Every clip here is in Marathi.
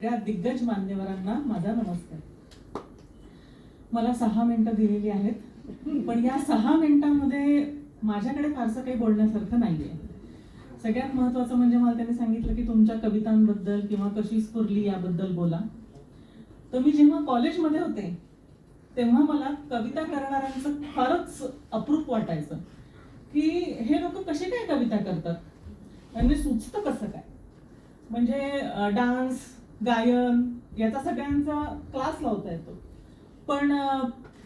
या दिग्गज मान्यवरांना माझा नमस्कार. मला सहा मिनिटं दिलेली आहेत पण या सहा मिनिटांमध्ये माझ्याकडे फारसं काही बोलण्यासारखं नाही आहे सगळ्यात महत्वाचं म्हणजे मला त्यांनी सांगितलं की तुमच्या कवितांबद्दल किंवा कशी स्फुरली याबद्दल बोला. तर मी जेव्हा कॉलेजमध्ये होते तेव्हा मला कविता करणाऱ्यांचं फारच अप्रूप वाटायचं की हे लोक कसे काय कविता करतात? त्यांनी सुचतं कसं काय? म्हणजे डान्स गायन याचा सगळ्यांचा क्लास लावता येतो. पण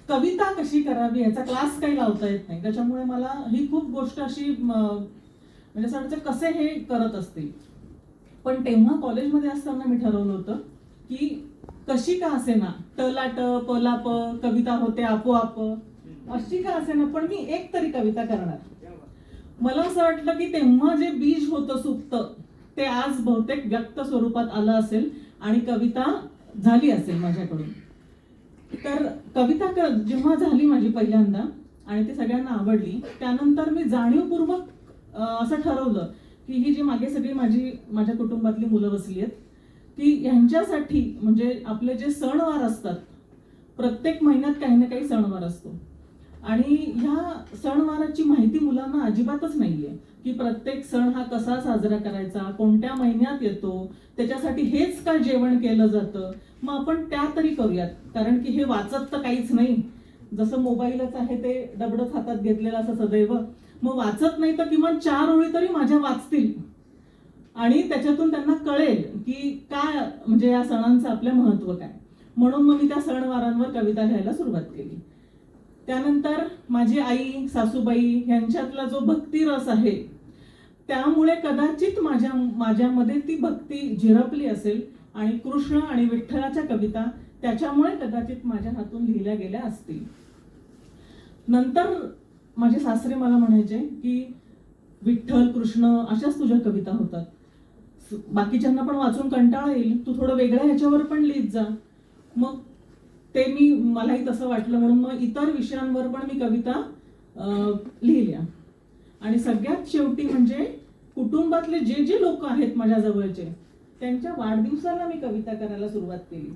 कविता कशी करावी याचा क्लास काही लावता येत नाही. त्याच्यामुळे मला ही खूप गोष्ट अशी म्हणजे असं वाटतं कसे हे करत असतील. पण तेव्हा कॉलेजमध्ये असताना मी ठरवलं होतं की कशी का असेना टलाट पलाप कविता होते आपोआप. अशी का असेना पण मी एक तरी कविता करणार. मला असं वाटलं की तेव्हा जे बीज होतं सुप्त ते आज बहुतेक व्यक्त स्वरूपात आलं असेल. आणि कविता झाली असेल माझ्याकडून. तर कविता क जेव्हा झाली माझी पहिल्यांदा आणि ती सगळ्यांना आवडली त्यानंतर मी जाणीवपूर्वक असं ठरवलं की ही जी मागे सगळी माझी माझ्या कुटुंबातली मुलं बसली आहेत ती ह्यांच्यासाठी म्हणजे आपले जे सणवार असतात प्रत्येक महिन्यात काही ना काही सणवार असतो. आणि ह्या सणवाराची माहिती मुलांना अजिबातच नाहीये की प्रत्येक सण हा कसा साजरा करायचा कोणत्या महिन्यात येतो त्याच्यासाठी हेच का जेवण केलं जातं? मग आपण त्या तरी करूयात. कारण की हे वाचत तर काहीच नाही. जसं मोबाईलच आहे ते डबडच हातात घेतलेलं असं सदैव. मग वाचत नाही तर किमान चार ओळी तरी माझ्या वाचतील. आणि त्याच्यातून त्यांना कळेल की काय म्हणजे या सणांचं आपलं महत्त्व काय. म्हणून मग मी त्या सणवारांवर कविता लिहायला सुरुवात केली. त्यानंतर माझी आई सासूबाई यांच्यातला जो भक्ती रस आहे त्यामुळे कदाचित माझ्या माझ्यामध्ये ती भक्ती झिरपली असेल आणि कृष्ण आणि विठ्ठलाच्या कविता त्याच्यामुळे कदाचित माझ्या हातून लिहिल्या गेल्या असतील. नंतर माझे सासरे मला म्हणायचे की विठ्ठल कृष्ण अशाच तुझ्या कविता होतात. बाकीच्यांना पण वाचून कंटाळा येईल. तू थोडं वेगळ्या ह्याच्यावर पण लिहित जा. मग ते मी मलाही तसं वाटलं म्हणून मग इतर विषयांवर पण मी कविता लिहिल्या. आणि सगळ्यात शेवटी म्हणजे कुटुंबातले जे जे लोक आहेत माझ्या जवळचे त्यांच्या वाढदिवसाला मी कविता करायला सुरुवात केली.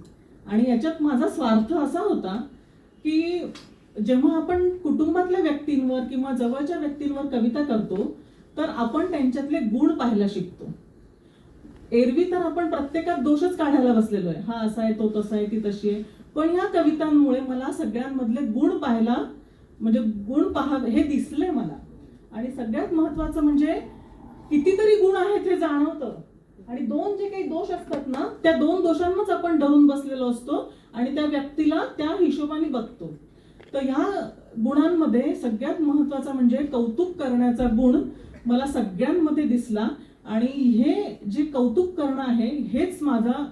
आणि याच्यात माझा स्वार्थ असा होता की जेव्हा आपण कुटुंबातल्या व्यक्तींवर किंवा जवळच्या व्यक्तींवर कविता करतो तर आपण त्यांच्यातले गुण पाहायला शिकतो. एरवी तर आपण प्रत्येकात दोषच काढायला बसलेलो आहे. हा असा आहे तो तसा आहे ती तशी आहे. पण या कवितांमुळे मला सगळ्यांमधले गुण पाहायला म्हणजे गुण पहा हे दिसले मला. आणि सगळ्यात महत्वाचं म्हणजे कितीतरी गुण आहेत हे जाणवतं. आणि दोन जे काही दोष असतात ना त्या दोन दोषांनाच आपण डरून बसलेलो असतो आणि त्या व्यक्तीला त्या हिशोबाने बघतो. तर ह्या गुणांमध्ये सगळ्यात महत्त्वाचा म्हणजे कौतुक करण्याचा गुण मला सगळ्यांमध्ये दिसला. आणि हे जे कौतुक करणं आहे हेच माझा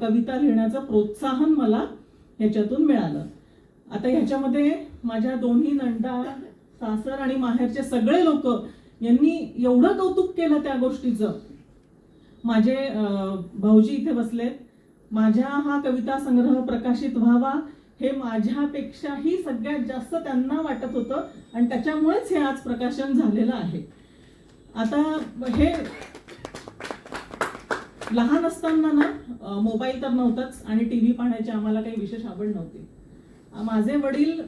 कविता लिहिण्याचं प्रोत्साहन मला ह्याच्यातून मिळालं. आता ह्याच्यामध्ये माझ्या दोन्ही नंदा सासर आणि माहेरचे सगळे लोक यांनी एवढं कौतुक केलं त्या गोष्टीचं. माझे भाऊजी इथे बसलेत. माझ्या हा कविता संग्रह प्रकाशित व्हावा हे माझ्यापेक्षाही सगळ्यात जास्त त्यांना वाटत होतं आणि त्याच्यामुळेच हे आज प्रकाशन झालेलं आहे. आता हे लहान असताना ना मोबाईल तर नव्हताच आणि टी व्ही पाहण्याची आम्हाला काही विशेष आवड नव्हती. माझे वडील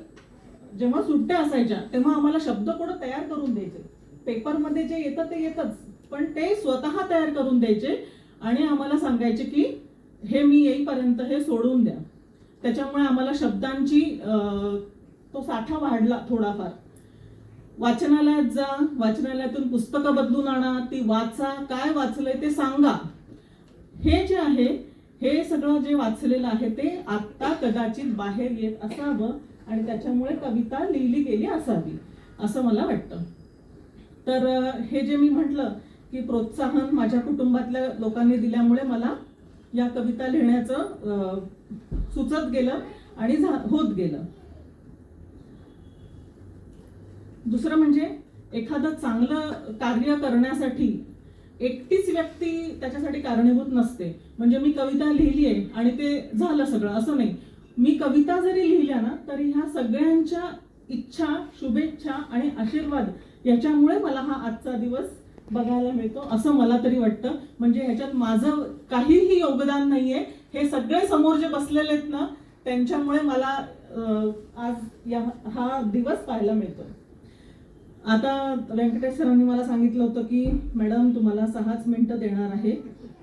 जेव्हा सुट्ट्या असायच्या तेव्हा आम्हाला शब्दकोड तयार करून द्यायचे. पेपरमध्ये जे येतं ते येतच पण ते स्वतः तयार करून द्यायचे आणि आम्हाला सांगायचे की हे मी येईपर्यंत हे सोडून द्या. त्याच्यामुळे आम्हाला शब्दांची तो साठा वाढला थोडाफार. वाचनालयात जा वाचनालयातून पुस्तकं बदलून आणा ती वाचा काय वाचलंय ते सांगा. हे जे आहे हे सगळं जे वाचलेलं आहे ते आत्ता कदाचित बाहेर येत असावं आणि त्याच्यामुळे कविता लिहिली गेली असावी असं मला वाटतं. तर हे जे मी म्हटलं की प्रोत्साहन माझ्या कुटुंबातल्या लोकांनी दिल्यामुळे मला या कविता लिहिण्याचं सुचत गेलं आणि होत गेलं. दुसरं म्हणजे एखादं चांगलं कार्य करण्यासाठी एकटीच व्यक्ती त्याच्यासाठी कारणीभूत नसते. म्हणजे मी कविता लिहिली आहे आणि ते झालं सगळं. असं नाही. मी कविता जरी लिहिल्या ना तरी ह्या सगळ्यांच्या इच्छा शुभेच्छा आणि आशीर्वाद याच्यामुळे मला हा आजचा दिवस बघायला मिळतो. असं मला तरी वाटतं. म्हणजे ह्याच्यात माझं काहीही योगदान नाहीये. हे सगळे समोर जे बसलेले आहेत ना त्यांच्यामुळे मला आज या हा दिवस पाहायला मिळतो आता व्यंकटेश सरांनी मला सांगितलं होतं की मॅडम तुम्हाला सहाच मिनिटं देणार आहे.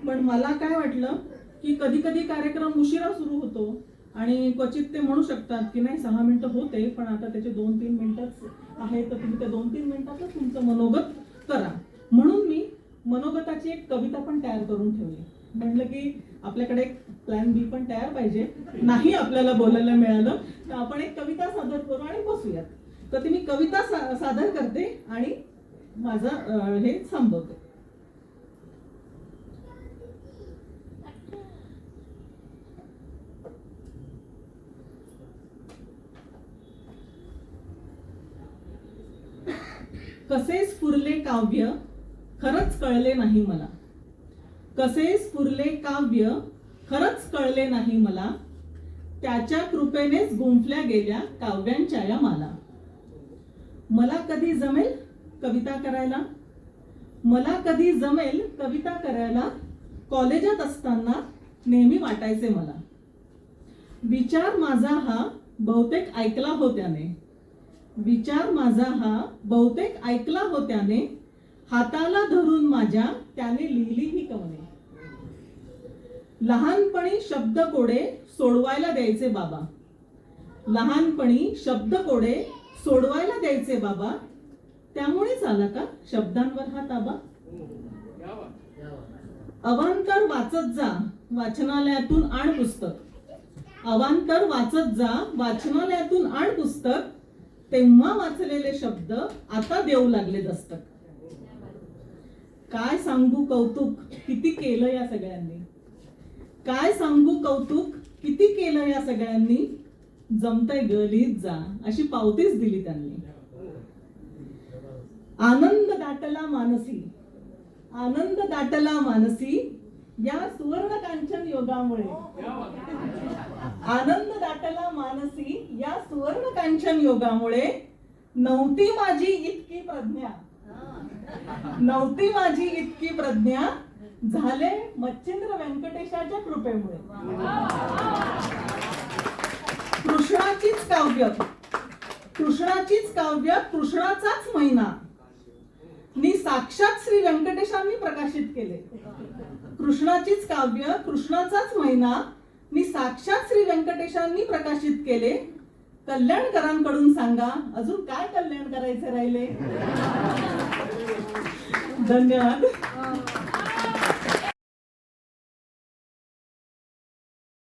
पण मला काय वाटलं की कधी कधी कार्यक्रम उशिरा सुरू होतो आणि क्वचित ते म्हणू शकतात की नाही सहा मिनिटं होते पण आता त्याचे दोन तीन मिनिटच आहे तर तुम्ही त्या दोन तीन मिनटातच तुमचं मनोगत करा. म्हणून मी मनोगताची एक कविता पण तयार करून ठेवली. म्हटलं की आपल्याकडे एक प्लॅन बी पण तयार पाहिजे. नाही आपल्याला बोलायला मिळालं तर आपण एक कविता सादर करू आणि बसूयात. तर ती मी कविता सा- सादर करते आणि माझं हे थांबवते. कसे स्फुरले काव्य खरंच कळले नाही मला. कसे स्फुरले काव्य खरंच कळले नाही मला. त्याच्या कृपेनेच गुंफल्या गेल्या काव्यांच्या या माला. मला कधी जमेल कविता करायला? मला कधी जमेल कविता करायला? कॉलेजात असताना नेहमी वाटायचे मला. विचार माझा हा बहुतेक ऐकला होत्याने विचार माझा हा बहुतेक ऐकला होत्याने हाताला धरून माझ्या त्याने लिहिली ही कवने. लहानपणी शब्द कोडे सोडवायला द्यायचे बाबा. लहानपणी शब्द कोडे सोडवायला द्यायचे बाबा. त्यामुळेच आला का? शब्दांवर हा ताबा अवांतर वाचत जा वाचनालयातून आण पुस्तक. अवांतर वाचत जा वाचनालयातून आण पुस्तक. तेव्हा वाचलेले शब्द आता देऊ लागले दस्तक. काय सांगू कौतुक? किती केलं या सगळ्यांनी? काय सांगू कौतुक? किती केलं या सगळ्यांनी? जमतय गलीत जा. अशी पावतीच दिली त्यांनी. आनंद दाटला मानसी. आनंद दाटला मानसी या सुवर्ण कांचन योगामुळे. आनंद दाटला मानसी या सुवर्ण कांचन योगामुळे नव्हती माझी इतकी प्रज्ञा. नव्हती माझी इतकी प्रज्ञा झाले मच्छिंद्र व्यंकटेशाच्या कृपेमुळे. कृष्णाचीच काव्य. कृष्णाचीच काव्य कृष्णाचाच महिना. मी साक्षात श्री व्यंकटेशांनी प्रकाशित केले. कृष्णाचीच काव्य कृष्णाचाच महिना मी साक्षात श्री व्यंकटेशांनी प्रकाशित केले. कल्याणकरांकडून सांगा अजून काय कल्याण करायचे राहिले? धन्यवाद.